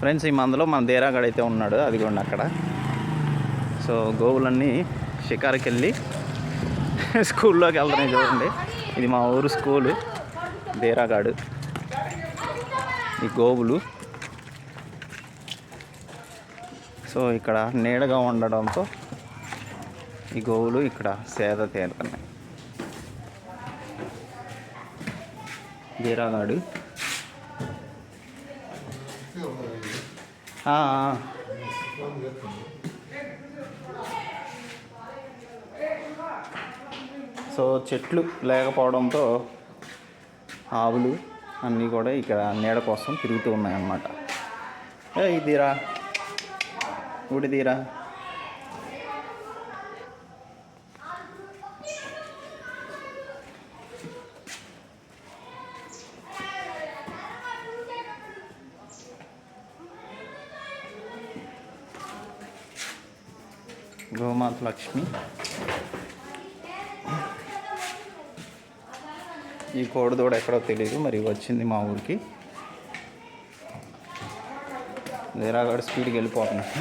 Friends ఈ మందులో మన దేరాగడ్ అయితే ఉన్నాడు అదిగోండి అక్కడ. సో గోవులన్నీ షికారుకి వెళ్ళి స్కూల్లోకి వెళ్తున్నాయి చూడండి. ఇది మా ఊరు స్కూలు దేరాగాడు. ఈ గోవులు. సో ఇక్కడ నీడగా ఉండడంతో ఈ గోవులు ఇక్కడ సేద తీరుతున్నాయి దేరాగాడు. సో చెట్లు లేకపోవడంతో ఆవులు అన్నీ కూడా ఇక్కడ నీడ కోసం తిరుగుతూ ఉన్నాయన్నమాట. ఏ ఇదిరా. ఉడిదీరా గోమాత లక్ష్మి ఈ కోడిదూడ ఎక్కడో తెలియదు మరి వచ్చింది మా ఊరికి. వేరాగాడు స్పీడ్కి వెళ్ళిపోతున్నాడు.